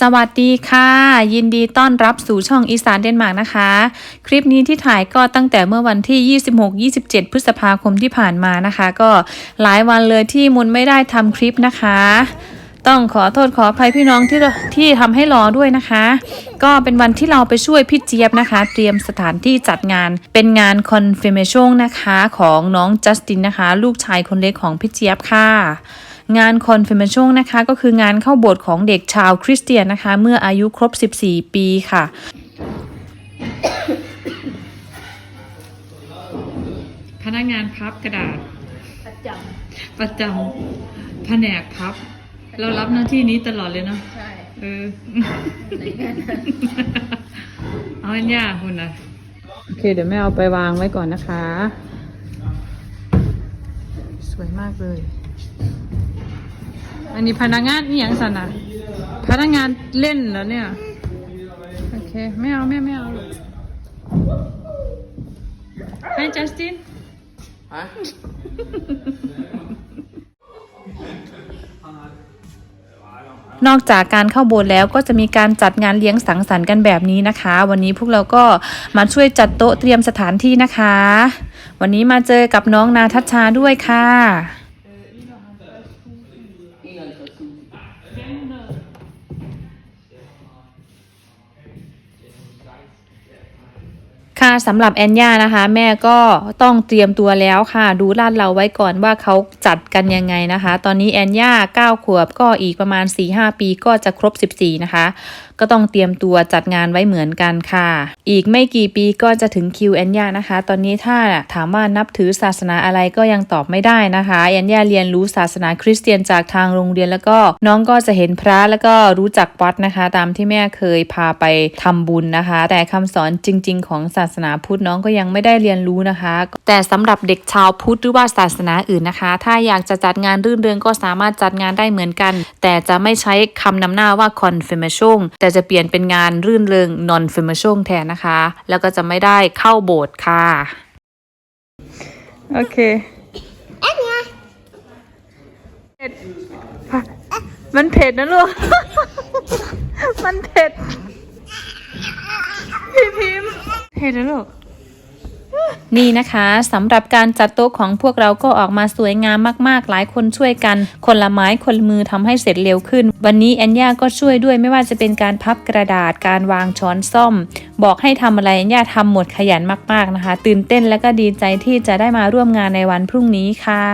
สวัสดีค่ะ ยินดีต้อนรับสู่ช่องอีสานเดนมาร์กนะคะ คลิปนี้ที่ถ่ายก็ตั้งแต่เมื่อวันที่ 26-27 พฤษภาคมที่ผ่านมานะคะ ก็หลายวันเลยที่มุนไม่ได้ทำคลิปนะคะ ต้องขอโทษขออภัยพี่น้องที่ที่ทำให้รอด้วยนะคะ ก็เป็นวันที่เราไปช่วยพี่เจี๊ยบนะคะ เตรียมสถานที่จัดงานเป็นงาน confirmation นะคะของน้องจัสตินนะคะ ลูกชายคนเล็กของพี่เจี๊ยบค่ะ งาน confirmation นะคะ ก็คืองานเข้าโบสถ์ของเด็กชาวคริสเตียนนะคะ เมื่ออายุครบ 14 ปีค่ะ พนักงานพับกระดาษ ประจประจำแผนกพับ เรารับหน้าที่นี้ตลอดเลยเนาะำใช่ เออไหนกันเอาอันยากคุณนะโอเค เดี๋ยวแม่เอาไปวางไว้ก่อนนะคะ สวยมากเลย อันนี้พนักงานนี่ยังสันอะพนักงานเล่นแล้วเนี่ย โอเค ไม่เอาแม่ไม่เอาลูกให้จัสตินนอกจากการเข้าโบสถ์แล้วก็จะมีการจัดงานเลี้ยงสังสรรค์กันแบบนี้นะคะ วันนี้พวกเราก็มาช่วยจัดโต๊ะเตรียมสถานที่นะคะ วันนี้มาเจอกับน้องนาทัชชาด้วยค่ะ ค่ะ สำหรับแอนย่านะคะ แม่ก็ต้องเตรียมตัวแล้วค่ะ ดูลาดเราไว้ก่อนว่าเขาจัดกันยังไงนะคะ ตอนนี้แอนย่า9ขวบก็อีกประมาณ 4-5 ปีก็จะครบ 14 นะคะ ก็ต้องเตรียมตัวจัดงานไว้เหมือนกันค่ะ อีกไม่กี่ปีก็จะถึงคิวแอนย่านะคะ ตอนนี้ถ้าถามว่านับถือศาสนาอะไรก็ยังตอบไม่ได้นะคะแอนย่าเรียนรู้ศาสนาคริสเตียนจากทางโรงเรียนแล้วก็น้องก็จะเห็นพระแล้วก็รู้จักวัดนะคะ ตามที่แม่เคยพาไปทำบุญนะคะ แต่คำสอนจริง ๆ ของศาสนาพุทธน้องก็ยังไม่ได้เรียนรู้นะคะ แต่สำหรับเด็กชาวพุทธหรือว่าศาสนาอื่นนะคะ ถ้าอยากจะจัดงานรื่นเริงก็สามารถจัดงานได้เหมือนกัน แต่จะไม่ใช้คำนำหน้าว่า confirmation แต่จะเปลี่ยนเป็นงานรื่นเริง non confirmation แทนนะคะ แล้วก็จะไม่ได้เข้าโบสถ์ค่ะโอเคเผ็ดมันเผ็ดนะลูก มันเผ็ด พี่พิมพ์ เผ็นะลูกนี่นะคะสำหรับการจัดโต๊ะของพวกเราก็ออกมาสวยงามมากๆ หลายคนช่วยกัน คนละไม้คนละมือทำให้เสร็จเร็วขึ้น วันนี้แอนย่าก็ช่วยด้วยไม่ว่าจะเป็นการพับกระดาษการวางช้อนซ่อม บอกให้ทำอะไรแอนย่าทำหมดขยันมากๆนะคะ ตื่นเต้นและก็ดีใจที่จะได้มาร่วมงานในวันพรุ่งนี้ค่ะ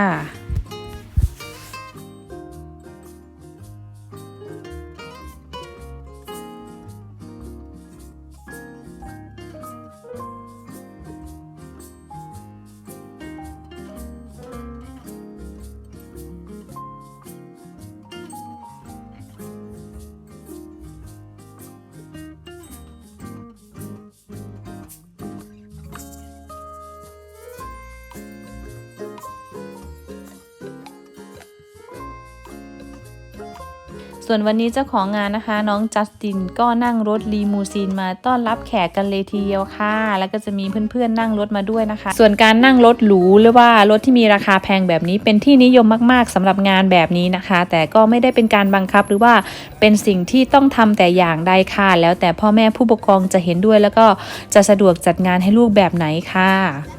ส่วนวันนี้เจ้าของงานนะคะ น้องจัสตินก็นั่งรถลีมูซีนมาต้อนรับแขกกันเลยทีเดียวค่ะ แล้วก็จะมีเพื่อนๆนั่งรถมาด้วยนะคะ ส่วนการนั่งรถหรูหรือว่ารถที่มีราคาแพงแบบนี้เป็นที่นิยมมากๆสำหรับงานแบบนี้นะคะ แต่ก็ไม่ได้เป็นการบังคับหรือว่าเป็นสิ่งที่ต้องทำแต่อย่างใดค่ะ แล้วแต่พ่อแม่ผู้ปกครองจะเห็นด้วยแล้วก็จะสะดวกจัดงานให้ลูกแบบไหนค่ะ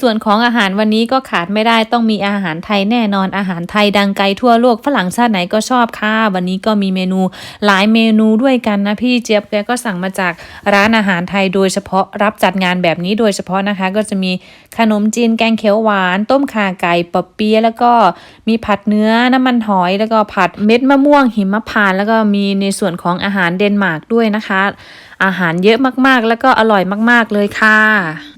ส่วนของอาหารวันนี้ก็ขาดไม่ได้ต้องมีอาหารไทยแน่นอนอาหารไทยดังไกลทั่วโลกฝรั่งชาติไหนก็ชอบค่ะ วันนี้ก็มีเมนูหลายเมนูด้วยกันนะพี่เจี๊ยบแกก็สั่งมาจากร้านอาหารไทยโดยเฉพาะรับจัดงานแบบนี้โดยเฉพาะนะคะ ก็จะมีขนมจีนแกงเขียวหวาน ต้มข่าไก่ปอเปี๊ยะแล้วก็มีผัดเนื้อน้ำมันหอยแล้วก็ผัดเม็ดมะม่วงหิมะพาน แล้วก็มีในส่วนของอาหารเดนมาร์กด้วยนะคะ อาหารเยอะมากๆ แล้วก็อร่อยมาก ๆเลยค่ะ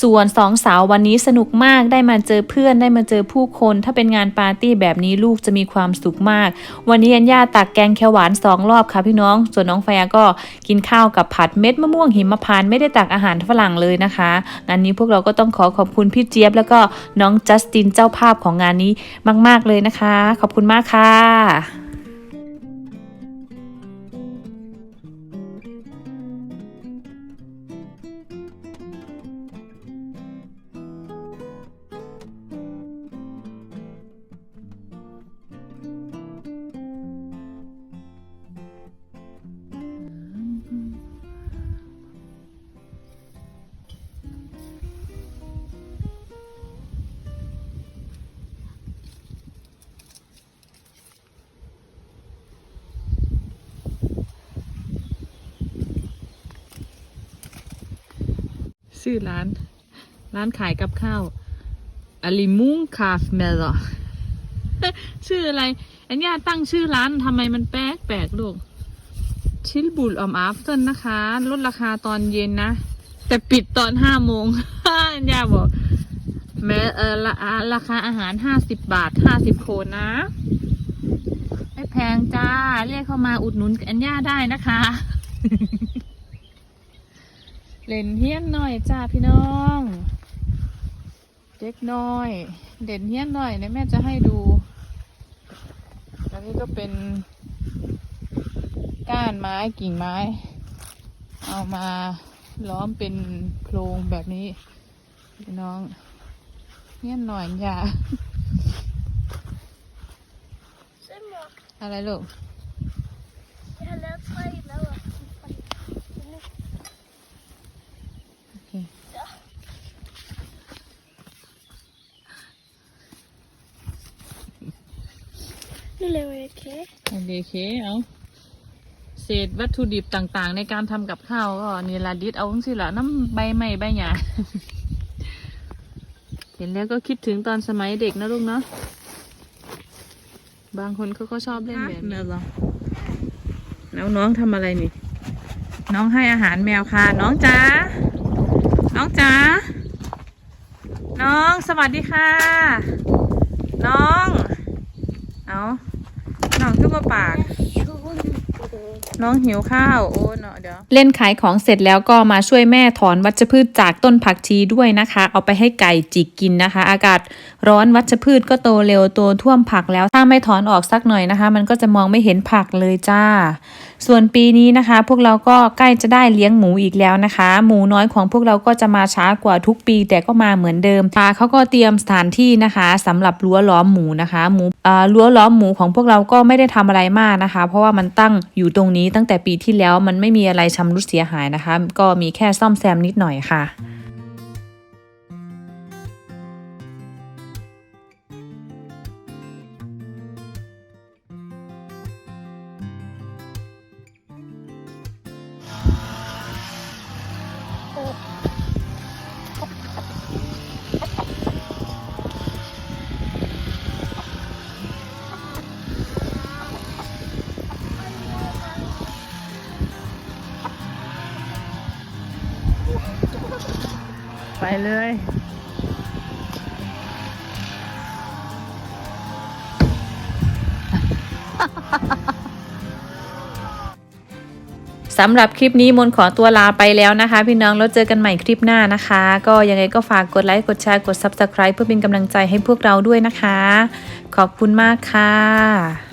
ส่วนสองสาววันนี้สนุกมากได้มาเจอเพื่อนได้มาเจอผู้คน ถ้าเป็นงานปาร์ตี้แบบนี้ลูกจะมีความสุขมาก วันนี้อัญญาตักแกงเขียวหวานสองรอบค่ะพี่น้อง ส่วนน้องแฟร์ก็กินข้าวกับผัดเม็ดมะม่วงหิมพานต์ไม่ได้ตักอาหารฝรั่งเลยนะคะงานนี้พวกเราก็ต้องขอขอบคุณพี่เจี๊ยบ แล้วก็น้องจัสตินเจ้าภาพของงานนี้มาก ๆเลยนะคะ ขอบคุณมากค่ะ ชื่อร้าน ร้านขายกับข้าวอลิมุงคาฟเมลชื่ออะไร อันญาตั้งชื่อร้านทำไมมันแปลกแปลกลูก ชิลบุลออมอาฟเฟินนะคะ ลดราคาตอนเย็นนะ แต่ปิดตอนห้าโมงอันญาบอกแม้เออราราคาอาหารห้าสิบบาทห้าสิบโคนนะ ไม่แพงจ้า เรียกเข้ามาอุดหนุนอันญาได้นะคะ เล่นเฮี้ยนหน่อยจ้าพี่น้อง เด็กน้อย เด่นเฮี้ยนหน่อยเนี่ยแม่จะให้ดู อันนี้ก็เป็น ก้านไม้กิ่งไม้ เอามาล้อมเป็นโครงแบบนี้ พี่น้องเฮี้ยนหน่อยอย่า Simmer. อะไรลูก Jeg har lavet tre lader. โอ Nu laver jeg kage. โอเคเอาเศษวัตถุดิบต่างๆ ในการทำกับข้าวก็นี่ละดิดเอาสิละน้ำใบไม้ใบหญ้าเห็นแล้วก็คิดถึงตอนสมัยเด็กนะลูกเนาะบางคนเขาก็ชอบเล่นแบบนี้เหรอแล้วน้องทำอะไรนี่ น้องให้อาหารแมวค่ะ น้องจ๋าน้องจ๋าน้องสวัสดีค่ะ น้อง เอา น้องขึ้นมาปาก น้องหิวข้าว โอ้เนาะเดี๋ยว เล่นขายของเสร็จแล้วก็มาช่วยแม่ถอนวัชพืชจากต้นผักชีด้วยนะคะ เอาไปให้ไก่จิกกินนะคะ อากาศร้อนวัชพืชก็โตเร็วโตท่วมผักแล้วถ้าไม่ถอนออกสักหน่อยนะคะ มันก็จะมองไม่เห็นผักเลยจ้า ส่วนปีนี้นะคะ พวกเราก็ใกล้จะได้เลี้ยงหมูอีกแล้วนะคะ หมูน้อยของพวกเราก็จะมาช้ากว่าทุกปี แต่ก็มาเหมือนเดิมปาเขาก็เตรียมสถานที่นะคะสำหรับรั้วล้อมหมูนะคะหมูอ่ารั้วล้อมหมูของพวกเราก็ไม่ได้ทำอะไรมากนะคะ เพราะว่ามันตั้งอยู่ตรงนี้ตั้งแต่ปีที่แล้วมันไม่มีอะไรชำรุดเสียหายนะคะ ก็มีแค่ซ่อมแซมนิดหน่อยค่ะ ไปเลยสำหรับคลิปนี้มนขอตัวลาไปแล้วนะคะ พี่น้องแล้วเจอกันใหม่คลิปหน้านะคะ ก็ยังไงก็ฝากกดไลค์กดแชร์กด Subscribe เพื่อเป็นกำลังใจให้พวกเราด้วยนะคะ ขอบคุณมากค่ะ